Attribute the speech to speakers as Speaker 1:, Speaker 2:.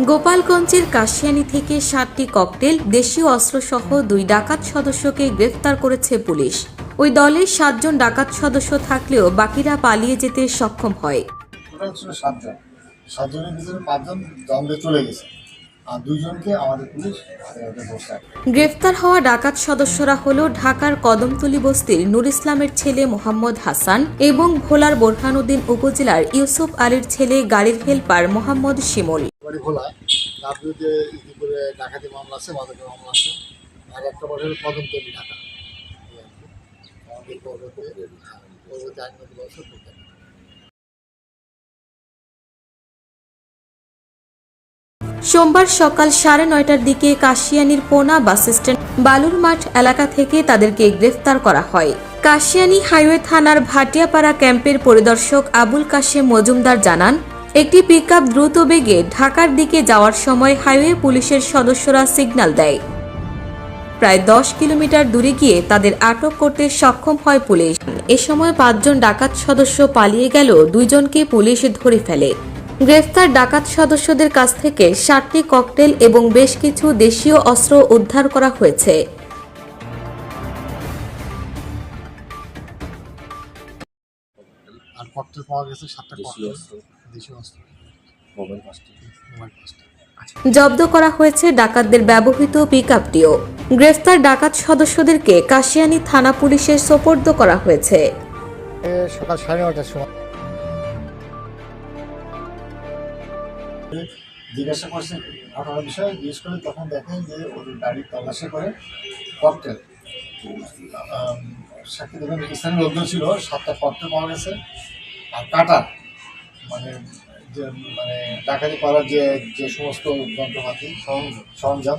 Speaker 1: গোপালগঞ্জের কাশিয়ানি থেকে সাতটি ককটেল দেশীয় অস্ত্রসহ দুই ডাকাত সদস্যকে গ্রেফতার করেছে পুলিশ। ওই দলের সাতজন ডাকাত সদস্য থাকলেও বাকিরা পালিয়ে যেতে সক্ষম হয়।
Speaker 2: চলে গেছে। আর দুইজনকে আমাদের পুলিশ
Speaker 1: গ্রেফতার হওয়া ডাকাত সদস্যরা হল ঢাকার কদমতলী বস্তির নুর ইসলামের ছেলে মোহাম্মদ হাসান এবং ভোলার বোরহানুদ্দিন উপজেলার ইউসুফ আলীর ছেলে গাড়ির হেলপার মোহাম্মদ শিমুল।
Speaker 2: বাড়ি খোলা। তার বিরুদ্ধে ইতি করে ডাকাতি মামলা আছে, মাদকের মামলা আছে আর একটা বছর কদমতলি ঢাকা।
Speaker 1: সোমবার সকাল সাড়ে নয়টার দিকে কাশিয়ানির পোনা বাস স্ট্যান্ড বালুর মাঠ এলাকা থেকে তাদেরকে গ্রেফতার করা হয়। কাশিয়ানি হাইওয়ে থানার ভাটিয়াপাড়া ক্যাম্পের পরিদর্শক আবুল কাশেম মজুমদার জানান একটি পিকআপ দ্রুত বেগে ঢাকার দিকে যাওয়ার সময় হাইওয়ে পুলিশের সদস্যরা সিগন্যাল দেয়। প্রায় দশ কিলোমিটার দূরে গিয়ে তাদের আটক করতে সক্ষম হয় পুলিশ। এ সময় পাঁচজন ডাকাত সদস্য পালিয়ে গেল দুইজনকে পুলিশ ধরে ফেলে। গ্রেফতার ডাকাত সদস্যদের কাছ থেকে ষাটটি ককটেল এবং বেশ কিছু দেশীয় অস্ত্র উদ্ধার করা হয়েছে।
Speaker 2: আর ককটেল পাওয়া গেছে সাতটা ককটেল। দেশীয় অস্ত্র
Speaker 3: মোবাইল পাঁচটি।
Speaker 2: মোবাইল পাঁচটা।
Speaker 1: জব্দ করা হয়েছে ডাকাতদের ব্যবহৃত পিকআপটিও। গ্রেফতার ডাকাত সদস্যদেরকে কাশিয়ানী থানা পুলিশের সোপর্দ করা হয়েছে।
Speaker 2: সকাল সাড়ে নটার সময়। জিজ্ঞাসা করছে ঘটনার বিষয়ে জিজ্ঞেস করে তখন দেখেন যে ওর গাড়ির তল্লাশি করে ককটেল। সাক্ষী দেবেন স্থানীয় লোকজন ছিল সাতটা ককটেল পাওয়া গেছে। আর কাটার মানে যে মানে ডাকাতি করার যে যে সমস্ত যন্ত্রপাতি সরঞ্জাম